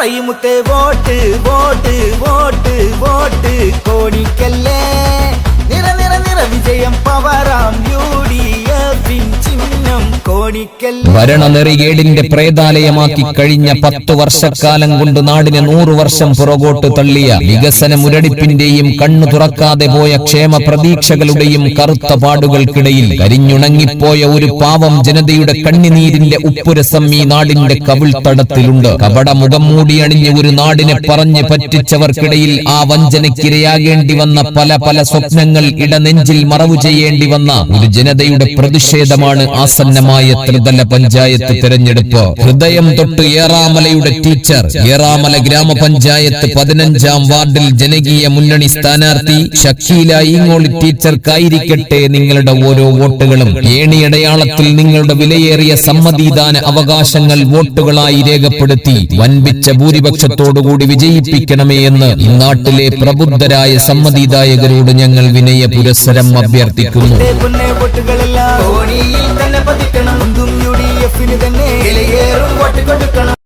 முத்தே ஓட்டு ஓட்டு ஓட்டு ஓட்டு கோடிக்கல் ഭരണനെറികേടിന്റെ പ്രേതാലയമാക്കി കഴിഞ്ഞ പത്തു വർഷക്കാലം കൊണ്ട് നാടിനെ നൂറു വർഷം പുറകോട്ട് തള്ളിയ വികസന മുരടിപ്പിന്റെയും കണ്ണു തുറക്കാതെ പോയ ക്ഷേമ പ്രതീക്ഷകളുടെയും കറുത്ത പാടുകൾക്കിടയിൽ കരിഞ്ഞുണങ്ങിപ്പോയ ഒരു പാവം ജനതയുടെ കണ്ണിനീരിന്റെ ഉപ്പുരസം ഈ നാടിന്റെ കവിൾത്തടത്തിലുണ്ട്. കപട മുഖം മൂടി അണിഞ്ഞ് ഒരു നാടിനെ പറഞ്ഞ് പറ്റിച്ചവർക്കിടയിൽ ആ വഞ്ചനയ്ക്കിരയാകേണ്ടി വന്ന പല പല സ്വപ്നങ്ങൾ ഇടനെഞ്ചിൽ മറവു ചെയ്യേണ്ടി വന്ന ഒരു ജനതയുടെ പ്രതിഷേധമാണ് ആസന്നമായ ത്രിതല പഞ്ചായത്ത് തെരഞ്ഞെടുപ്പ്. ഹൃദയം തൊട്ട് ഏറാമലയുടെ ടീച്ചർ ഏറാമല ഗ്രാമപഞ്ചായത്ത് പതിനഞ്ചാം വാർഡിൽ ജനകീയ മുന്നണി സ്ഥാനാർത്ഥി ഷക്കീല ഈങ്ങോളി ടീച്ചർക്കായിരിക്കട്ടെ നിങ്ങളുടെ ഓരോ വോട്ടുകളും. ഏണിയടയാളത്തിൽ നിങ്ങളുടെ വിലയേറിയ സമ്മതിദാന അവകാശങ്ങൾ വോട്ടുകളായി രേഖപ്പെടുത്തി. വൻപിച്ച ഭൂരിപക്ഷത്തോടുകൂടി വിജയിപ്പിക്കണമേ എന്ന് നാട്ടിലെ പ്രബുദ്ധരായ സമ്മതിദായകരോട് ഞങ്ങൾ വിനയ പുരസ്സരം അഭ്യർത്ഥിക്കുന്നു. കാട്ടിക്കൊടുക്കണം